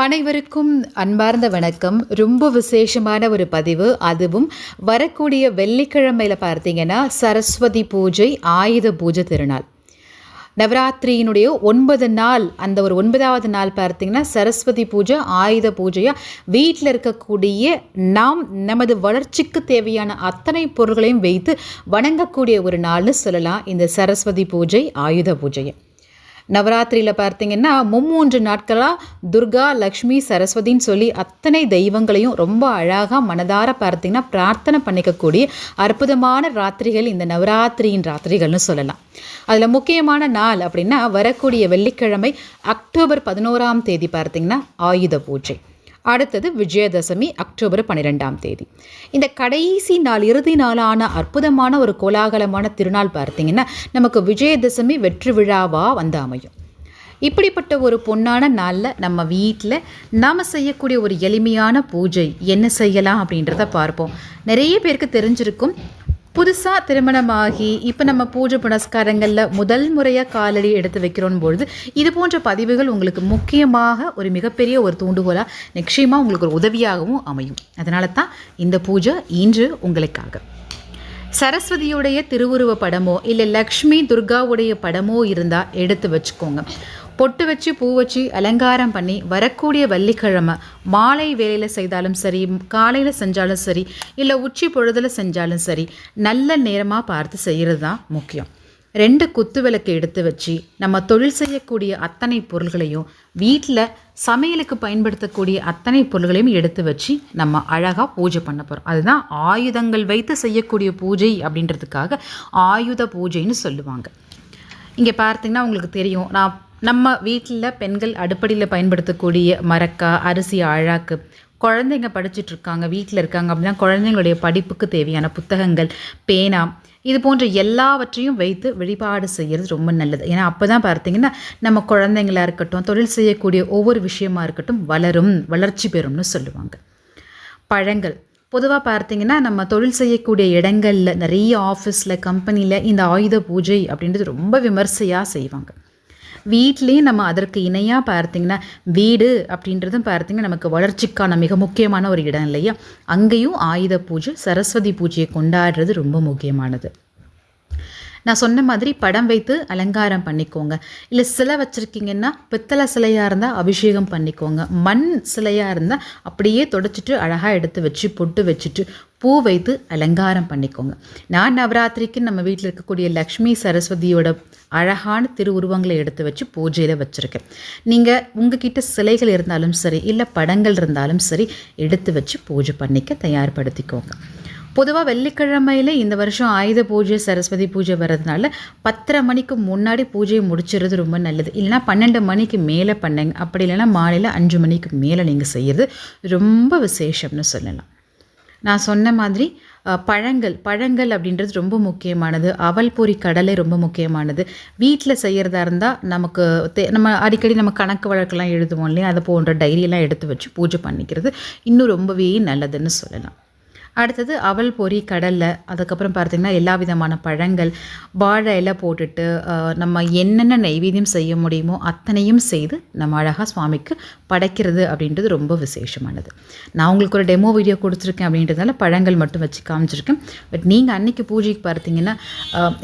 அனைவருக்கும் அன்பார்ந்த வணக்கம். ரொம்ப விசேஷமான ஒரு பதிவு. அதுவும் வரக்கூடிய வெள்ளிக்கிழமையில் பார்த்தீங்கன்னா சரஸ்வதி பூஜை ஆயுத பூஜை திருநாள். நவராத்திரியினுடைய ஒன்பது நாள் அந்த ஒரு ஒன்பதாவது நாள் பார்த்தீங்கன்னா சரஸ்வதி பூஜை ஆயுத பூஜையாக வீட்டில் இருக்கக்கூடிய நாம் நமது வளர்ச்சிக்கு தேவையான அத்தனை பொருள்களையும் வைத்து வணங்கக்கூடிய ஒரு நாள்னு சொல்லலாம். இந்த சரஸ்வதி பூஜை ஆயுத பூஜையை. நவராத்திரியில் பார்த்தீங்கன்னா மும்மூன்று நாட்களாக துர்கா லக்ஷ்மி சரஸ்வதின்னு சொல்லி அத்தனை தெய்வங்களையும் ரொம்ப அழகாக மனதார பார்த்தீங்கன்னா பிரார்த்தனை பண்ணிக்கக்கூடிய அற்புதமான ராத்திரிகள் இந்த நவராத்திரியின் ராத்திரிகள்னு சொல்லலாம். அதில் முக்கியமான நாள் அப்படின்னா வரக்கூடிய வெள்ளிக்கிழமை அக்டோபர் பதினோராம் தேதி பார்த்தீங்கன்னா ஆயுத பூஜை. அடுத்தது விஜயதசமி அக்டோபர் பன்னிரெண்டாம் தேதி. இந்த கடைசி நாள் இறுதி நாளான அற்புதமான ஒரு கோலாகலமான திருநாள் பார்த்தீங்கன்னா நமக்கு விஜயதசமி வெற்றி விழாவாக வந்து அமையும். இப்படிப்பட்ட ஒரு பொன்னான நாளில் நம்ம வீட்டில் நாம் செய்யக்கூடிய ஒரு எளிமையான பூஜை என்ன செய்யலாம் அப்படின்றத பார்ப்போம். நிறைய பேருக்கு தெரிஞ்சிருக்கும். புதுசாக திருமணமாகி இப்போ நம்ம பூஜை புனஸ்காரங்களில் முதல் முறையாக காலடி எடுத்து வைக்கிறோம் பொழுது இது போன்ற பதிவுகள் உங்களுக்கு முக்கியமாக ஒரு மிகப்பெரிய ஒரு தூண்டுகோலாக நிச்சயமாக உங்களுக்கு ஒரு உதவியாகவும் அமையும். அதனால தான் இந்த பூஜை இன்று உங்களுக்காக. சரஸ்வதியுடைய திருவுருவ படமோ இல்லை லக்ஷ்மி துர்காவுடைய படமோ இருந்தால் எடுத்து வச்சுக்கோங்க. பொட்டு வச்சு பூ வச்சு அலங்காரம் பண்ணி வரக்கூடிய வள்ளிக்கிழமை மாலை வேலையில் செய்தாலும் சரி காலையில் செஞ்சாலும் சரி இல்லை உச்சி பொழுதில் செஞ்சாலும் சரி நல்ல நேரமாக பார்த்து செய்கிறது தான் முக்கியம். ரெண்டு குத்து விளக்கு எடுத்து வச்சு நம்ம தொழில் செய்யக்கூடிய அத்தனை பொருள்களையும் வீட்டில் சமையலுக்கு பயன்படுத்தக்கூடிய அத்தனை பொருள்களையும் எடுத்து வச்சு நம்ம அழகாக பூஜை பண்ண போகிறோம் அதுதான் ஆயுதங்கள் வைத்து செய்யக்கூடிய பூஜை அப்படின்றதுக்காக ஆயுத பூஜைன்னு சொல்லுவாங்க. இங்கே பார்த்தீங்கன்னா உங்களுக்கு தெரியும் நான் நம்ம வீட்டில் பெண்கள் அடுப்படியில் பயன்படுத்தக்கூடிய மரக்கா அரிசி அழாக்கு குழந்தைங்க படிச்சுட்ருக்காங்க வீட்டில் இருக்காங்க அப்படின்னா குழந்தைங்களுடைய படிப்புக்கு தேவையான புத்தகங்கள் பேனா இது போன்ற எல்லாவற்றையும் வைத்து வழிபாடு செய்கிறது ரொம்ப நல்லது. ஏன்னா அப்போ தான் பார்த்தீங்கன்னா நம்ம குழந்தைங்களா இருக்கட்டும் தொழில் செய்யக்கூடிய ஒவ்வொரு விஷயமா இருக்கட்டும் வளரும் வளர்ச்சி பெறும்னு சொல்லுவாங்க. பழங்கள். பொதுவாக பார்த்தீங்கன்னா நம்ம தொழில் செய்யக்கூடிய இடங்களில் நிறைய ஆஃபீஸில் கம்பெனியில் இந்த ஆயுத பூஜை அப்படின்றது ரொம்ப விமர்சையாக செய்வாங்க. வீட்லேயும் நம்ம அதற்கு இணையாக பார்த்திங்கன்னா வீடு அப்படின்றதும் பார்த்திங்கன்னா நமக்கு வளர்ச்சிக்கான மிக முக்கியமான ஒரு இடம் இல்லையா? அங்கேயும் ஆயுத பூஜை சரஸ்வதி பூஜையை கொண்டாடுறது ரொம்ப முக்கியமானது. நான் சொன்ன மாதிரி படம் வைத்து அலங்காரம் பண்ணிக்கோங்க. இல்லை சிலை வச்சுருக்கீங்கன்னா பித்தளை சிலையாக இருந்தால் அபிஷேகம் பண்ணிக்கோங்க. மண் சிலையாக இருந்தால் அப்படியே தொடச்சிட்டு அழகாக எடுத்து வச்சு பொட்டு வச்சுட்டு பூ வைத்து அலங்காரம் பண்ணிக்கோங்க. நான் நவராத்திரிக்கு நம்ம வீட்டில் இருக்கக்கூடிய லக்ஷ்மி சரஸ்வதியோட அழகான திருவுருவங்களை எடுத்து வச்சு பூஜையில் வச்சுருக்கேன். நீங்கள் உங்ககிட்ட சிலைகள் இருந்தாலும் சரி இல்லை படங்கள் இருந்தாலும் சரி எடுத்து வச்சு பூஜை பண்ணிக்க தயார்படுத்திக்கோங்க. பொதுவாக வெள்ளிக்கிழமையில் இந்த வருஷம் ஆயுத பூஜை சரஸ்வதி பூஜை வர்றதுனால பத்தரை மணிக்கு முன்னாடி பூஜையை முடிச்சிடுறது ரொம்ப நல்லது. இல்லைனா பன்னெண்டு மணிக்கு மேலே பண்ணுங்க. அப்படி இல்லைனா மாலையில் அஞ்சு மணிக்கு மேலே நீங்கள் செய்கிறது ரொம்ப விசேஷம்னு சொல்லலாம். நான் சொன்ன மாதிரி பழங்கள் பழங்கள் அப்படின்றது ரொம்ப முக்கியமானது. அவல் பொறி கடலை ரொம்ப முக்கியமானது. வீட்டில் செய்கிறதா இருந்தால் நமக்கு தே நம்ம அடிக்கடி நம்ம கணக்கு வழக்கெல்லாம் எழுதுவோம் இல்லையா? அதை போன்ற டைரியெல்லாம் எடுத்து வச்சு பூஜை பண்ணிக்கிறது இன்னும் ரொம்பவே நல்லதுன்னு சொல்லலாம். அடுத்தது அவல் பொரி கடலை அதுக்கப்புறம் பார்த்திங்கன்னா எல்லா விதமான பழங்கள் வாழை இலை போட்டுட்டு நம்ம என்னென்ன நைவேத்தியம் செய்ய முடியுமோ அத்தனையும் செய்து நம்ம அழகாக சுவாமிக்கு படைக்கிறது அப்படின்றது ரொம்ப விசேஷமானது. நான் உங்களுக்கு ஒரு டெமோ வீடியோ கொடுத்துருக்கேன் அப்படின்றதுனால பழங்கள் மட்டும் வச்சு காமிச்சிருக்கேன். பட் நீங்கள் அன்றைக்கி பூஜைக்கு பார்த்தீங்கன்னா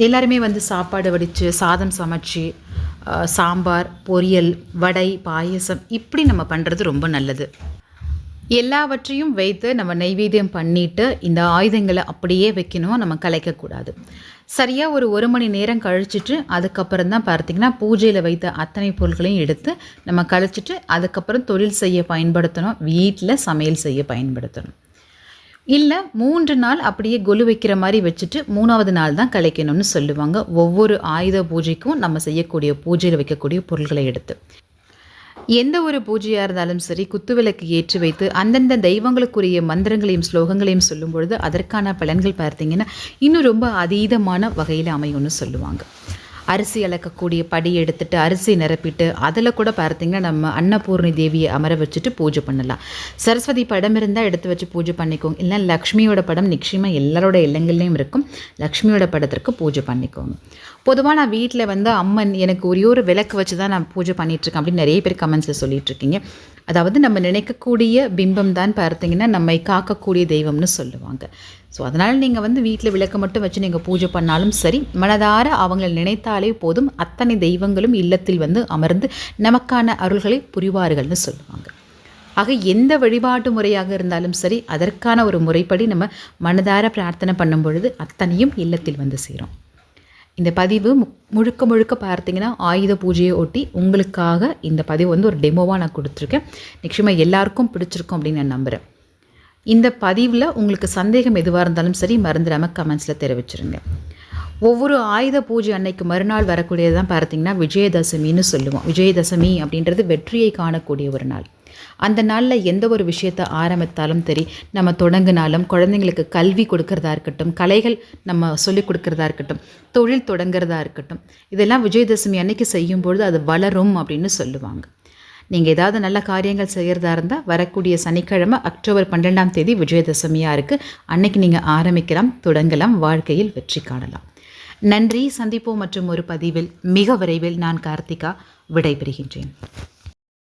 எல்லாருமே வந்து சாப்பாடு வடித்து சாதம் சமைச்சு சாம்பார் பொரியல் வடை பாயசம் இப்படி நம்ம பண்ணுறது ரொம்ப நல்லது. எல்லாவற்றையும் வைத்து நம்ம நைவேத்தியம் பண்ணிவிட்டு இந்த ஆயுதங்களை அப்படியே வைக்கணும் நம்ம கலைக்கக்கூடாது. சரியாக ஒரு ஒரு மணி நேரம் கழிச்சிட்டு அதுக்கப்புறம் தான் பார்த்திங்கன்னா பூஜையில் வைத்த அத்தனை பொருட்களையும் எடுத்து நம்ம கழிச்சிட்டு அதுக்கப்புறம் தொழில் செய்ய பயன்படுத்தணும். வீட்டில் சமையல் செய்ய பயன்படுத்தணும். இல்லை மூன்று நாள் அப்படியே கொலு வைக்கிற மாதிரி வச்சுட்டு மூணாவது நாள் தான் கலைக்கணும்னு சொல்லுவாங்க. ஒவ்வொரு ஆயுத பூஜைக்கும் நம்ம செய்யக்கூடிய பூஜையில் வைக்கக்கூடிய பொருள்களை எடுத்து. எந்த ஒரு பூஜையாக இருந்தாலும் சரி குத்துவிளக்கு ஏற்றி வைத்து அந்தந்த தெய்வங்களுக்குரிய மந்திரங்களையும் ஸ்லோகங்களையும் சொல்லும் பொழுது அதற்கான பலன்கள் பார்த்தீங்கன்னா இன்னும் ரொம்ப அதீதமான வகையில் அமையும்னு சொல்லுவாங்க. அரிசி அளக்கக்கூடிய படி எடுத்துட்டு அரிசி நிரப்பிட்டு அதில் கூட பார்த்தீங்கன்னா நம்ம அன்னபூர்ணி தேவியை அமர வச்சுட்டு பூஜை பண்ணலாம். சரஸ்வதி படம் இருந்தால் எடுத்து வச்சு பூஜை பண்ணிக்கோங்க. இல்லை லக்ஷ்மியோட படம் நிச்சயமாக எல்லாரோட இல்லங்கள்லேயும் இருக்கும். லக்ஷ்மியோட படத்திற்கு பூஜை பண்ணிக்கோங்க. பொதுவாக நான் வீட்டில் வந்து அம்மன் எனக்கு ஒரே ஒரு விளக்கு வச்சு தான் நான் பூஜை பண்ணிகிட்ருக்கேன் அப்படின்னு நிறைய பேர் கமெண்ட்ஸில் சொல்லிகிட்ருக்கீங்க அதாவது நம்ம நினைக்கக்கூடிய பிம்பம் தான் பார்த்தீங்கன்னா நம்மை காக்கக்கூடிய தெய்வம்னு சொல்லுவாங்க. ஸோ அதனால் நீங்கள் வந்து வீட்டில் விளக்கு மட்டும் வச்சு நீங்கள் பூஜை பண்ணாலும் சரி மனதார அவங்களை நினைத்தாலே போதும் அத்தனை தெய்வங்களும் இல்லத்தில் வந்து அமர்ந்து நமக்கான அருள்களை புரிவார்கள்னு சொல்லுவாங்க. ஆக எந்த வழிபாட்டு முறையாக இருந்தாலும் சரி அதற்கான ஒரு முறைப்படி நம்ம மனதார பிரார்த்தனை பண்ணும் பொழுது அத்தனையும் இல்லத்தில் வந்து சேரும். இந்த பதிவு மு- முழுக்க முழுக்க பார்த்தீங்கன்னா ஆயுத பூஜையை ஒட்டி உங்களுக்காக இந்த பதிவு வந்து ஒரு டெமோவாக நான் கொடுத்துருக்கேன். நிச்சயமாக எல்லாருக்கும் பிடிச்சிருக்கும் அப்படின்னு நான் நம்புகிறேன் இந்த பதிவில் உங்களுக்கு சந்தேகம் எதுவாக இருந்தாலும் சரி மறந்துடாமல் கமெண்ட்ஸில் தெரிவிச்சிருங்க. ஒவ்வொரு ஆயுத பூஜை அன்னைக்கு மறுநாள் வரக்கூடியது தான் பார்த்தீங்கன்னா விஜயதசமின்னு சொல்லுவோம். விஜயதசமி அப்படின்றது வெற்றியை காணக்கூடிய ஒரு நாள். அந்த நாளில் எந்த ஒரு விஷயத்தை ஆரம்பித்தாலும் சரி நம்ம தொடங்கினாலும் குழந்தைங்களுக்கு கல்வி கொடுக்கறதா இருக்கட்டும் கலைகள் நம்ம சொல்லிக் கொடுக்கறதா இருக்கட்டும் தொழில் தொடங்குறதா இருக்கட்டும் இதெல்லாம் விஜயதசமி அன்னைக்கு செய்யும்பொழுது அது வளரும் அப்படின்னு சொல்லுவாங்க. நீங்கள் ஏதாவது நல்ல காரியங்கள் செய்கிறதா இருந்தால் வரக்கூடிய சனிக்கிழமை அக்டோபர் பன்னெண்டாம் தேதி விஜயதசமியாக இருக்குது அன்னைக்கு நீங்கள் ஆரம்பிக்கலாம் தொடங்கலாம் வாழ்க்கையில் வெற்றி காணலாம். நன்றி சந்திப்போம் மற்றும் ஒரு பதிவில் மிக விரைவில் நான் கார்த்திகா விடைபெறுகின்றேன்.